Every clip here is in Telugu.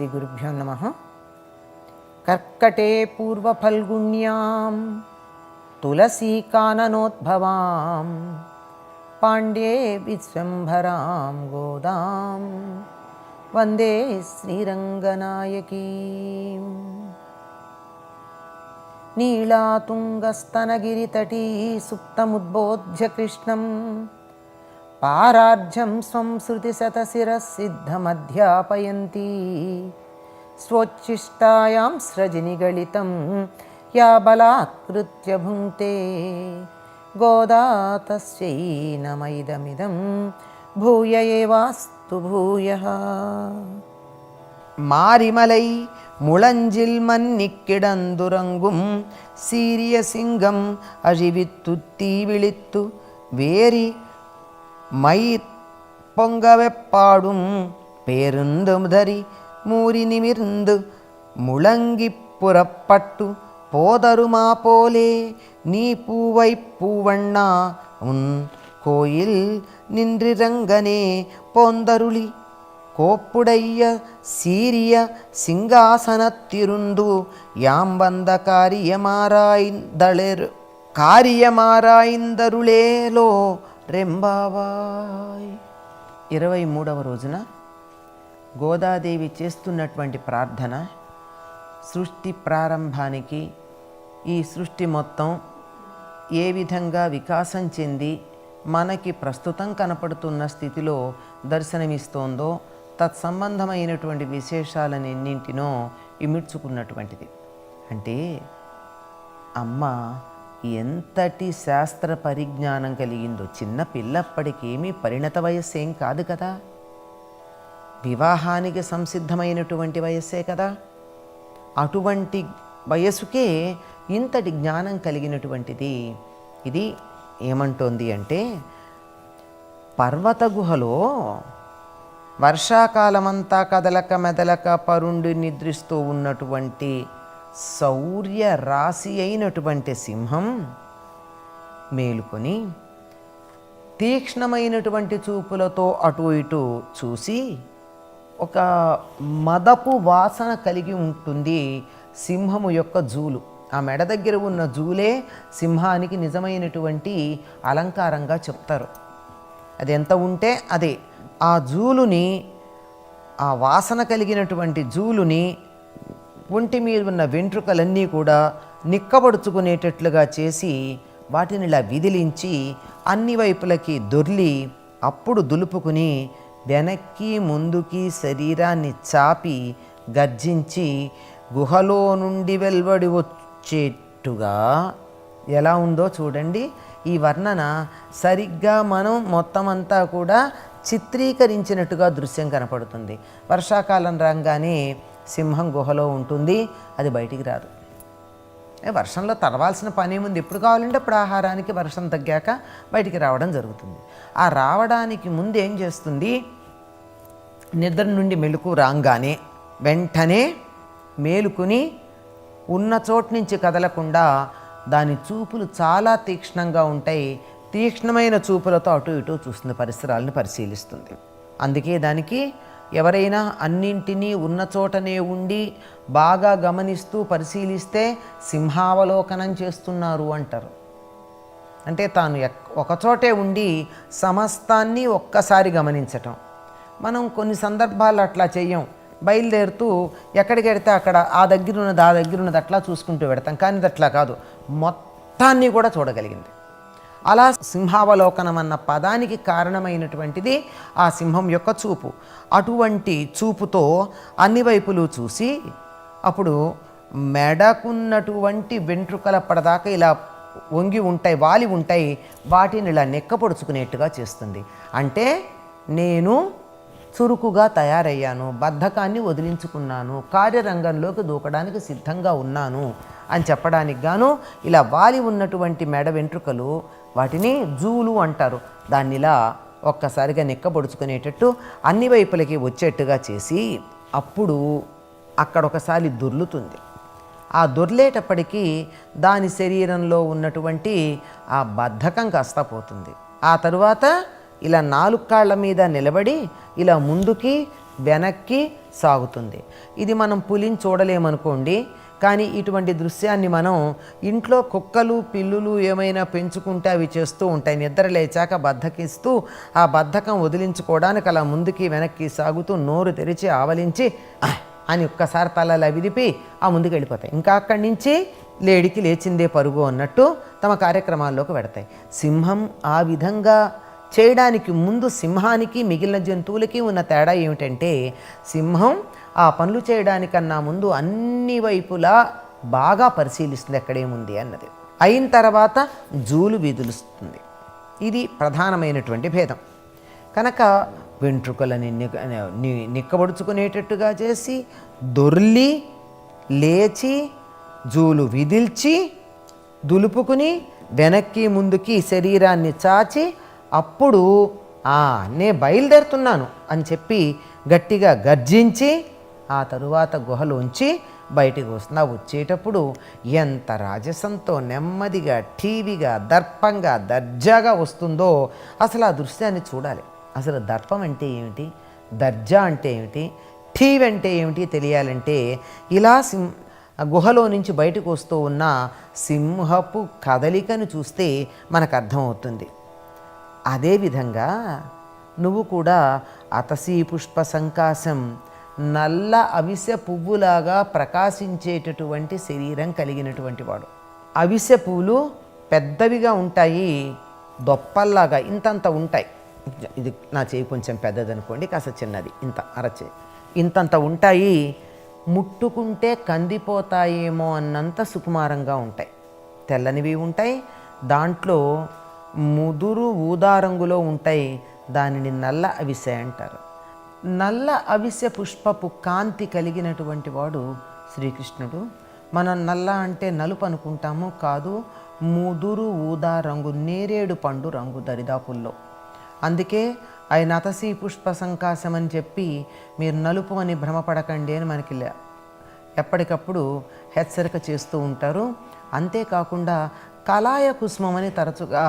श्रीगुरुभ्यो नमः। कर्कटे पूर्वफल्गुण्यां तुलसीकाननोद्भवां पाण्ड्ये विश्वम्भरां गोदां वन्दे श्रीरङ्गनायकी नीलातुङ्गस्तनगिरितटी सुप्तमुद्बोध्य कृष्णम् పారార్జం స్వం శృతిశతశిరసిద్ధమధ్యాపయంతి స్వోచ్ఛిష్టాయాం స్రజనిగళితం యా బలాత్కృత్య భుంక్తే గోదా తస్యై నమైదమిదం భూయ ఏవాస్తు భూయః மாரிமலை முழஞ்சில் மன்னிக்கிடந்துறங்கும் சீரிய சிங்கம் அழிவித்து தீ விழித்து வேரி மயிர் பொங்கவே பாடும் பேருந்துதறி மூறி நிமிர்ந்து முழங்கி புறப்பட்டு போதருமா போலே நீ பூவை பூவண்ணா உன் கோயில் நின்றிரங்கனே போந்தருளி. கோப்புடைய சீரிய சிங்காசனத்திருந்து யாம் வந்த காரியமாராய்ந்தளர் காரியமாராய்ந்தருளேலோ రెంబావాయ్. ఇరవై మూడవ రోజున గోదాదేవి చేస్తున్నటువంటి ప్రార్థన సృష్టి ప్రారంభానికి ఈ సృష్టి మొత్తం ఏ విధంగా వికాసం చెంది మనకి ప్రస్తుతం కనపడుతున్న స్థితిలో దర్శనమిస్తోందో తత్సంబంధమైనటువంటి విశేషాలన్నింటినో ఇమిడ్చుకున్నటువంటిది. అంటే అమ్మ ఎంతటి శాస్త్ర పరిజ్ఞానం కలిగిందో చిన్న పిల్లప్పటికేమీ పరిణత వయస్సు ఏం కాదు కదా. వివాహానికి సంసిద్ధమైనటువంటి వయస్సే కదా. అటువంటి వయసుకే ఇంతటి జ్ఞానం కలిగినటువంటిది. ఇది ఏమంటోంది అంటే పర్వత గుహలో వర్షాకాలమంతా కదలక మెదలక పరుండి నిద్రిస్తూ ఉన్నటువంటి శౌర్య రాశి అయినటువంటి సింహం మేలుకొని తీక్ష్ణమైనటువంటి చూపులతో అటు ఇటు చూసి ఒక మదపు వాసన కలిగి ఉంటుంది సింహము యొక్క జూలు. ఆ మెడ దగ్గర ఉన్న జూలే సింహానికి నిజమైనటువంటి అలంకారంగా చెప్తారు. అది ఎంత ఉంటే అదే. ఆ జూలుని ఆ వాసన కలిగినటువంటి జూలుని ఒంటి మీద ఉన్న వెంట్రుకలన్నీ కూడా నిక్కబడుచుకునేటట్లుగా చేసి వాటిని ఇలా విదిలించి అన్ని వైపులకి దొర్లి అప్పుడు దులుపుకుని వెనక్కి ముందుకి శరీరాన్ని చాపి గర్జించి గుహలో నుండి వెలువడి వచ్చేట్టుగా ఎలా ఉందో చూడండి. ఈ వర్ణన సరిగ్గా మనం మొత్తం అంతా కూడా చిత్రీకరించినట్టుగా దృశ్యం కనపడుతుంది. వర్షాకాలం రాగానే సింహం గుహలో ఉంటుంది అది బయటికి రాదు. వర్షంలో తడవాల్సిన పని ఏముంది ఎప్పుడు కావాలంటే అప్పుడు ఆహారానికి వర్షం తగ్గాక బయటికి రావడం జరుగుతుంది. ఆ రావడానికి ముందు ఏం చేస్తుంది? నిద్ర నుండి మెలకు రాగానే వెంటనే మేలుకుని ఉన్న చోటు నుంచి కదలకుండా దాని చూపులు చాలా తీక్ష్ణంగా ఉంటాయి. తీక్ష్ణమైన చూపులతో అటు ఇటు చూస్తుంది పరిసరాలను పరిశీలిస్తుంది. అందుకే దానికి ఎవరైనా అన్నింటినీ ఉన్న చోటనే ఉండి బాగా గమనిస్తూ పరిశీలిస్తే సింహావలోకనం చేస్తున్నారు అంటారు. అంటే తాను ఎక్- ఒకచోటే ఉండి సమస్తాన్ని ఒక్కసారి గమనించటం. మనం కొన్ని సందర్భాల్లో అట్లా చెయ్యం. బయలుదేరుతూ ఎక్కడికి వెడితే అక్కడ ఆ దగ్గర ఉన్నది ఆ దగ్గర ఉన్నది అట్లా చూసుకుంటూ పెడతాం కానీ అట్లా కాదు. మొత్తాన్ని కూడా చూడగలిగింది. అలా సింహావలోకనం అన్న పదానికి కారణమైనటువంటిది ఆ సింహం యొక్క చూపు. అటువంటి చూపుతో అన్ని వైపులు చూసి అప్పుడు మెడకున్నటువంటి వెంట్రుకల పడదాకా ఇలా వంగి ఉంటాయి వాలి ఉంటాయి వాటిని ఇలా నెక్కపొడుచుకునేట్టుగా చేస్తుంది. అంటే నేను చురుకుగా తయారయ్యాను బద్ధకాన్ని వదిలించుకున్నాను కార్యరంగంలోకి దూకడానికి సిద్ధంగా ఉన్నాను అని చెప్పడానికి గాను ఇలా వాలి ఉన్నటువంటి మెడ వెంట్రుకలు వాటిని జూలు అంటారు. దాన్ని ఇలా ఒక్కసారిగా నిక్కబొడుచుకునేటట్టు అన్ని వైపులకి వచ్చేట్టుగా చేసి అప్పుడు అక్కడ ఒకసారి దొర్లుతుంది. ఆ దొర్లేటప్పటికీ దాని శరీరంలో ఉన్నటువంటి ఆ బద్ధకం కాస్త పోతుంది. ఆ తరువాత ఇలా నాలుగు కాళ్ళ మీద నిలబడి ఇలా ముందుకి వెనక్కి సాగుతుంది. ఇది మనం పులిని చూడలేమనుకోండి కానీ ఇటువంటి దృశ్యాన్ని మనం ఇంట్లో కుక్కలు పిల్లులు ఏమైనా పెంచుకుంటే అవి చేస్తూ ఉంటాయి. నిద్ర లేచాక బద్ధకిస్తూ ఆ బద్ధకం వదిలించుకోవడానికి అలా ముందుకి వెనక్కి సాగుతూ నోరు తెరిచి ఆవలించి అని ఒక్కసారి తలలా విదిపి ఆ ముందుకు వెళ్ళిపోతాయి. ఇంకా అక్కడి నుంచి లేడికి లేచిందే పరుగు అన్నట్టు తమ కార్యక్రమాల్లోకి పెడతాయి సింహం ఆ విధంగా చేయడానికి ముందు సింహానికి మిగిలిన జంతువులకి ఉన్న తేడా ఏమిటంటే సింహం ఆ పనులు చేయడానికన్నా ముందు అన్ని వైపులా బాగా పరిశీలిస్తుంది ఎక్కడేముంది అన్నది. అయిన తర్వాత జూలు విదులుస్తుంది. ఇది ప్రధానమైనటువంటి భేదం. కనుక వెంట్రుకలని ని- నిక్కబడుచుకునేటట్టుగా చేసి దొర్లి లేచి జూలు విదిల్చి దులుపుకుని వెనక్కి ముందుకి శరీరాన్ని చాచి అప్పుడు "ఆ, నే బయలుదేరుతున్నాను అని చెప్పి గట్టిగా గర్జించి ఆ తరువాత గుహలోంచి బయటికి వస్తున్నా వచ్చేటప్పుడు ఎంత రాజసంతో నెమ్మదిగా టీవీగా దర్పంగా దర్జాగా వస్తుందో అసలు ఆ దృశ్యాన్ని చూడాలి. అసలు దర్పం అంటే ఏమిటి? దర్జా అంటే ఏమిటి? టీవీ అంటే ఏమిటి తెలియాలంటే ఇలా సింహ గుహలో నుంచి బయటకు వస్తూ ఉన్న సింహపు కదలికను చూస్తే మనకు అర్థమవుతుంది. అదేవిధంగా నువ్వు కూడా అతసీ పుష్ప సంకాశం నల్ల అవిసె పువ్వులాగా ప్రకాశించేటటువంటి శరీరం కలిగినటువంటి వాడు. అవిసె పువ్వులు పెద్దవిగా ఉంటాయి దొప్పల్లాగా ఇంతంత ఉంటాయి. ఇది నా చేయి కొంచెం పెద్దదనుకోండి కాస్త చిన్నది. ఇంత అరచేయి. ఇంతంత ఉంటాయి ముట్టుకుంటే కందిపోతాయేమో అన్నంత సుకుమారంగా ఉంటాయి. తెల్లనివి ఉంటాయి దాంట్లో ముదురు ఊదా రంగులో ఉంటాయి దానిని నల్ల అవిసె అంటారు. నల్ల అవిసె పుష్పపు కాంతి కలిగినటువంటి వాడు శ్రీకృష్ణుడు. మనం నల్ల అంటే నలుపు అనుకుంటాము కాదు ముదురు ఊదా రంగు నేరేడు పండు రంగు దరిదాపుల్లో. అందుకే ఆయన అతసి పుష్ప సంకాశం అని చెప్పి మీరు నలుపు అని భ్రమపడకండి అని మనకి ఎప్పటికప్పుడు హెచ్చరిక చేస్తూ ఉంటారు. అంతేకాకుండా కలాయ కుసుమం అని తరచుగా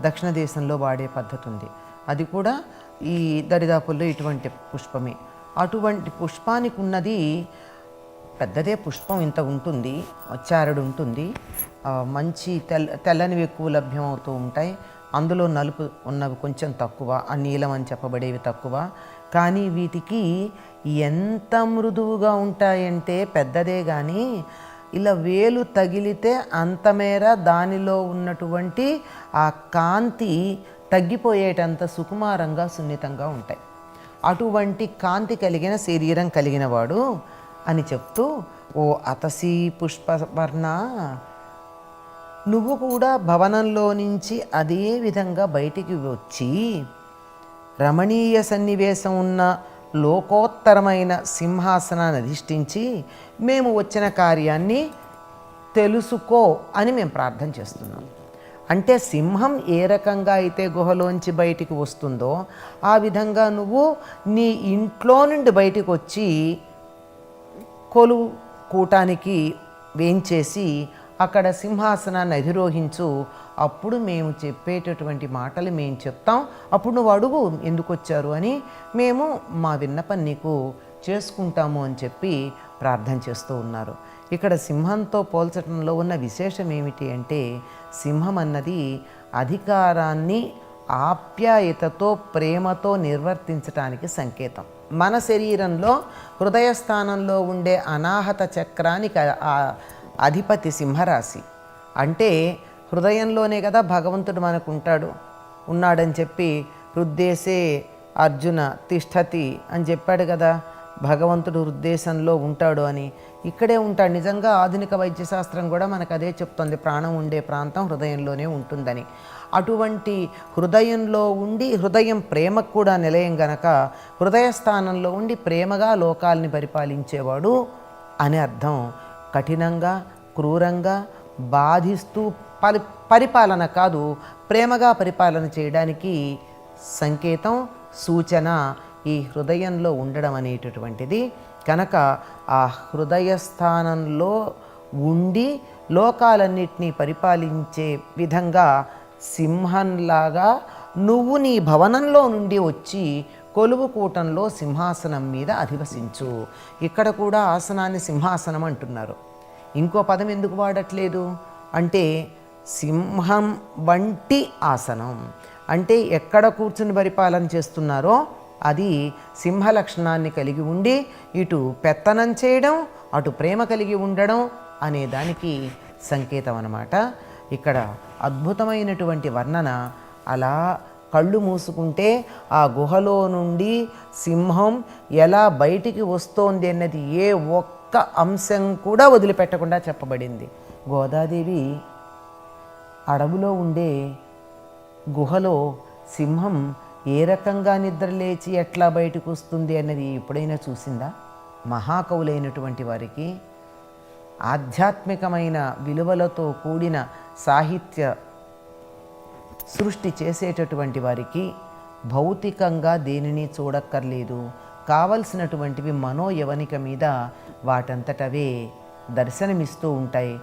దక్షిణ దేశంలో వాడే పద్ధతి ఉంది అది కూడా ఈ దరిదాపుల్లో ఇటువంటి పుష్పమే. అటువంటి పుష్పానికి ఉన్నది పెద్దదే పుష్పం ఇంత ఉంటుంది చారడు ఉంటుంది. మంచి తెల్ల తెల్లనివి ఎక్కువ లభ్యమవుతూ ఉంటాయి. అందులో నలుపు ఉన్నవి కొంచెం తక్కువ ఆ నీలం అని చెప్పబడేవి తక్కువ. కానీ వీటికి ఎంత మృదువుగా ఉంటాయంటే పెద్దదే కానీ ఇలా వేలు తగిలితే అంతమేర దానిలో ఉన్నటువంటి ఆ కాంతి తగ్గిపోయేటంత సుకుమారంగా సున్నితంగా ఉంటాయి. అటువంటి కాంతి కలిగిన శరీరం కలిగిన వాడు అని చెప్తూ ఓ అతసి పుష్పవర్ణ నువ్వు కూడా భవనంలో నుంచి అదే విధంగా బయటికి వచ్చి రమణీయ సన్నివేశం ఉన్న లోకోత్తరమైన సింహాసనాన్ని అధిష్ఠించి మేము వచ్చిన కార్యాన్ని తెలుసుకో అని మేము ప్రార్థన చేస్తున్నాం. అంటే సింహం ఏ రకంగా అయితే గుహలోంచి బయటికి వస్తుందో ఆ విధంగా నువ్వు నీ ఇంట్లో నుండి బయటికి వచ్చి కొలువు కూటానికి వేయించేసి అక్కడ సింహాసనాన్ని అధిరోహించు అప్పుడు మేము చెప్పేటటువంటి మాటలు మేము చెప్తాం. అప్పుడు నువ్వు అడుగు ఎందుకు వచ్చారు అని మేము మా విన్నపం నీకు చేసుకుంటాము అని చెప్పి ప్రార్థన చేస్తూ ఉన్నారు. ఇక్కడ సింహంతో పోల్చడంలో ఉన్న విశేషం ఏమిటి అంటే సింహం అన్నది అధికారాన్ని ఆప్యాయతతో ప్రేమతో నిర్వర్తించటానికి సంకేతం. మన శరీరంలో హృదయస్థానంలో ఉండే అనాహత చక్రానికి అధిపతి సింహరాశి. అంటే హృదయంలోనే కదా భగవంతుడు మనకు ఉంటాడు ఉన్నాడని చెప్పి హృద్దేశే అర్జున తిష్టతి అని చెప్పాడు కదా. భగవంతుడు హృద్దేశంలో ఉంటాడు అని. ఇక్కడే ఉంటాడు. నిజంగా ఆధునిక వైద్యశాస్త్రం కూడా మనకు అదే చెప్తుంది. ప్రాణం ఉండే ప్రాంతం హృదయంలోనే ఉంటుందని. అటువంటి హృదయంలో ఉండి హృదయం ప్రేమకు కూడా నిలయం గనక హృదయ స్థానంలో ఉండి ప్రేమగా లోకాల్ని పరిపాలించేవాడు అని అర్థం. కఠినంగా క్రూరంగా బాధిస్తూ పరి పరిపాలన కాదు ప్రేమగా పరిపాలన చేయడానికి సంకేతం సూచన ఈ హృదయంలో ఉండడం అనేటటువంటిది. కనుక ఆ హృదయస్థానంలో ఉండి లోకాలన్నిటినీ పరిపాలించే విధంగా సింహంలాగా నువ్వు నీ భవనంలో నుండి వచ్చి కొలువు కూటంలో సింహాసనం మీద అధివసించు. ఇక్కడ కూడా ఆసనాన్ని సింహాసనం అంటున్నారు. ఇంకో పదం ఎందుకు వాడట్లేదు? అంటే సింహం వంటి ఆసనం. అంటే ఎక్కడ కూర్చుని పరిపాలన చేస్తున్నారో అది సింహ లక్షణాన్ని కలిగి ఉండి ఇటు పెత్తనం చేయడం అటు ప్రేమ కలిగి ఉండడం అనే దానికి సంకేతం అన్నమాట. ఇక్కడ అద్భుతమైనటువంటి వర్ణన. అలా కళ్ళు మూసుకుంటే ఆ గుహలో నుండి సింహం ఎలా బయటికి వస్తోంది అన్నది ఏ ఒక్క అంశం కూడా వదిలిపెట్టకుండా చెప్పబడింది. గోదాదేవి అడవులో ఉండే గుహలో సింహం ఏ రకంగా నిద్రలేచి ఎట్లా బయటకు వస్తుంది అన్నది ఎప్పుడైనా చూసిందా? మహాకవులైనటువంటి వారికి ఆధ్యాత్మికమైన విలువలతో కూడిన సాహిత్య సృష్టి చేసేటటువంటి వారికి భౌతికంగా దేనిని చూడక్కర్లేదు. కావలసినటువంటివి మనోయవనిక మీద వాటంతటవే దర్శనమిస్తూ ఉంటాయి.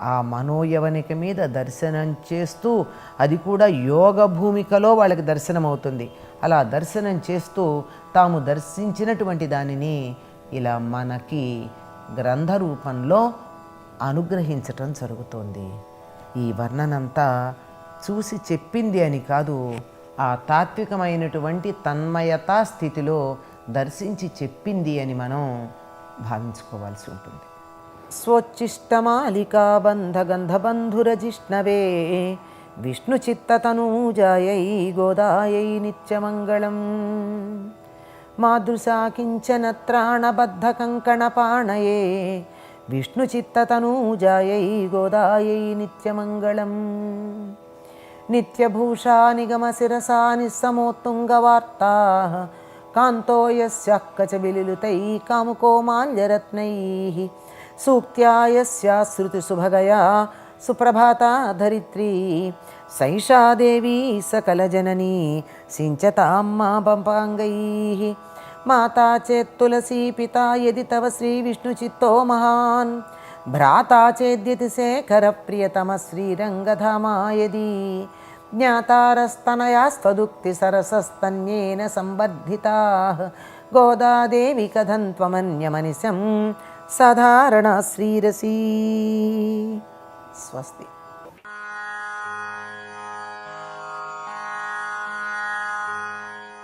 ఆ మనోయవనిక మీద దర్శనం చేస్తూ అది కూడా యోగ భూమికలో వాళ్ళకి దర్శనం అవుతుంది అలా దర్శనం చేస్తూ తాము దర్శించినటువంటి దానిని ఇలా మనకి గ్రంథ రూపంలో అనుగ్రహించటం జరుగుతోంది. ఈ వర్ణనంతా చూసి చెప్పింది అని కాదు ఆ తాత్వికమైనటువంటి తన్మయతా స్థితిలో దర్శించి చెప్పింది అని మనం భావించుకోవాల్సి ఉంటుంది. స్వచ్ఛిష్టమాలికా బంధగంధబంధురజిష్ణవే విష్ణుచిత్తతనూజాయై గోదాయై నిత్యమంగళం. మాదృశా కించన త్రాణబద్ధకంకణపాణయే విష్ణుచిత్తతనూజాయై గోదాయై నిత్యమంగళం. నిత్యభూషా నిగమశిరసా నిస్సమోత్తుంగవార్తా కాంతో యస్యాః కచవిలిలుతై కాముకోమాల్యరత్నైः. సూక్త్యా యస్యా శృతిసుభగయా సుప్రభాతా ధరిత్రీ సైషా దేవీ సకలజననీ సించతాం మా పంపాంగైः. మాతా చేత్ తులసీ పితా యది తవ శ్రీ విష్ణుచిత్తో మహాన్. భ్రాతా చేద్యతి శేఖర ప్రియతమ శ్రీరంగధామా యది. साधारणाश्रीरसी स्वस्ति।